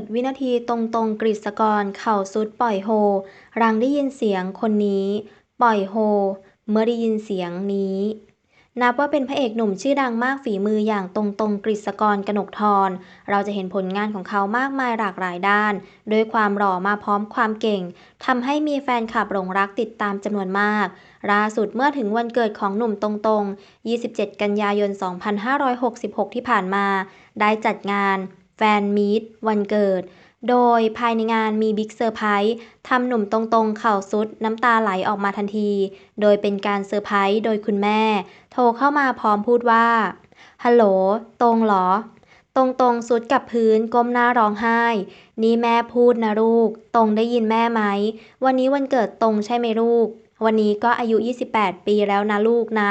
ดวินาทีตรงตรงกฤษกรเข่าสุดปล่อยโฮ รังได้ยินเสียงคนนี้ ปล่อยโฮ เมื่อได้ยินเสียงนี้ นับว่าเป็นพระเอกหนุ่มชื่อดังมากฝีมืออย่างตรงตรงกฤษกรกนกธรเราจะเห็นผลงานของเขามากมายหลากหลายด้านด้วยความหล่อมาพร้อมความเก่งทำให้มีแฟนคลับหลงรักติดตามจำนวนมากล่าสุดเมื่อถึงวันเกิดของหนุ่มตรงตรง27 กันยายน 2566 ที่ผ่านมา ได้จัดงาน แฟนมีตวันเกิด โดยภายในงานมีบิ๊กเซอร์ไพรส์ทำหนุ่มตรงๆ เข่าสุดน้ำตาไหลออกมาทันที โดยเป็นการเซอร์ไพรส์โดยคุณแม่ โทรเข้ามาพร้อมพูดว่า ฮัลโหล ตรงเหรอ ตรงตรงสุดกับพื้นก้มหน้าร้องไห้ นี่แม่พูดนะลูก ตรงได้ยินแม่ไหม วันนี้วันเกิดตรงใช่ไหมลูก วันนี้ก็อายุ 28 ปีแล้วนะลูกนะ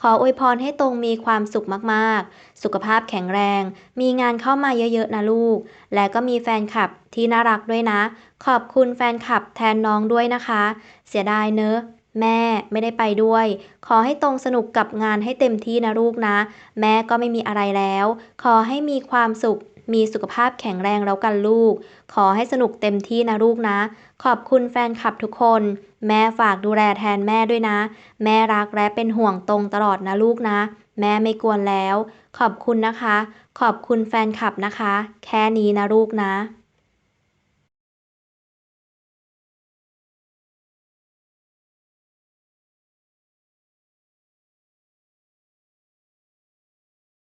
ขออวยพรให้ตรงมีความสุขมากๆ สุขภาพแข็งแรง มีงานเข้ามาเยอะๆนะลูก และก็มีแฟนคลับที่น่ารักด้วยนะ ขอบคุณแฟนคลับแทนน้องด้วยนะคะ เสียดายเนอะ แม่ไม่ได้ไปด้วย ขอให้ตรงสนุกกับงานให้เต็มที่นะลูกนะ แม่ก็ไม่มีอะไรแล้ว ขอให้มีความสุข มีสุขภาพแข็งแรงแล้วกันลูก ขอให้สนุกเต็มที่นะลูกนะ ขอบคุณแฟนคลับทุกคน แม่ฝากดูแลแทนแม่ด้วยนะ แม่รักและเป็นห่วงตรงตลอดนะลูกนะ แม่ไม่กวนแล้ว ขอบคุณนะคะ ขอบคุณแฟนคลับนะคะ แค่นี้นะลูกนะ